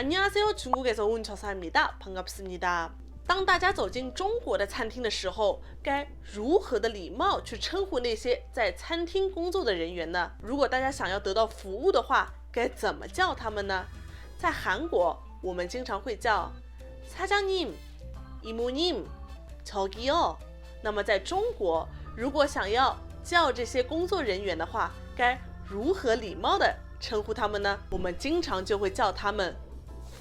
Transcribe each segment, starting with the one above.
안녕하세요. 중국에서 온 저사입니다. 반갑습니다. 当大家走进中国的餐厅的时候，该如何的礼貌去称呼那些在餐厅工作的人员呢？如果大家想要得到服务的话，该怎么叫他们呢？在韩国，我们经常会叫사장님이모님저기요。那么在中国，如果想要叫这些工作人员的话，该如何礼貌的称呼他们呢？我们经常就会叫他们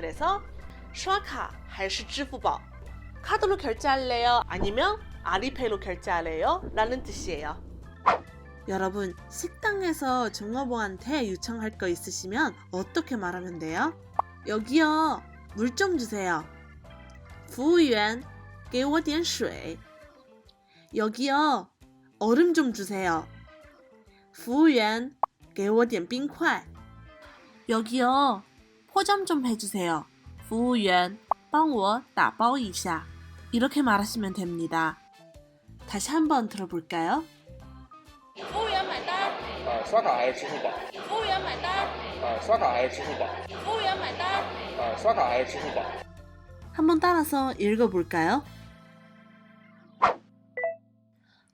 그래서 刷卡还是支付宝 카드로 결제할래요? 아니면 아리페이로 결제할래요? 라는 뜻이에요. 여러분, 식당에서 종업원한테 요청할 거 있으시면 어떻게 말하면 돼요? 여기요, 물 좀 주세요. 服务员,给我点水. 여기요, 얼음 좀 주세요. 服务员,给我点冰块. 여기요, 포장 좀 해주세요. 服务员,帮我打包一下. 이렇게 말하시면 됩니다. 다시 한번 들어볼까요? 服务员买单，呃，刷卡还是支付宝？服务员买单，呃，刷卡还是支付宝？服务员买单，呃，刷卡还是支付宝？ 한번 따라서 읽어볼까요?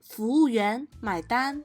服务员买单.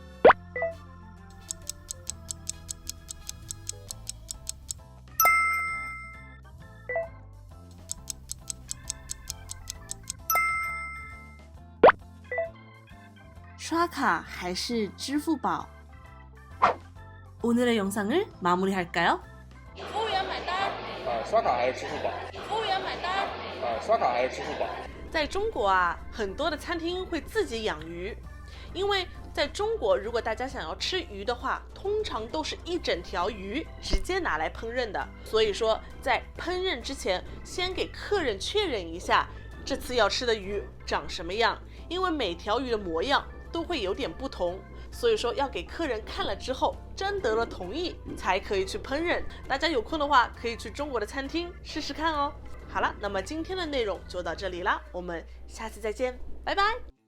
刷卡还是支付宝？오늘의영상을마무리할까요？ 服务员买单，呃，刷卡还是支付宝？服务员买单，呃，刷卡还是支付宝？在中国啊，很多的餐厅会自己养鱼，因为在中国，如果大家想要吃鱼的话，通常都是一整条鱼直接拿来烹饪的。所以说，在烹饪之前，先给客人确认一下这次要吃的鱼长什么样，因为每条鱼的模样 都会有点不同。所以说，要给客人看了之后，征得了同意才可以去烹饪。大家有空的话，可以去中国的餐厅试试看哦。好了，那么今天的内容就到这里啦，我们下次再见，拜拜。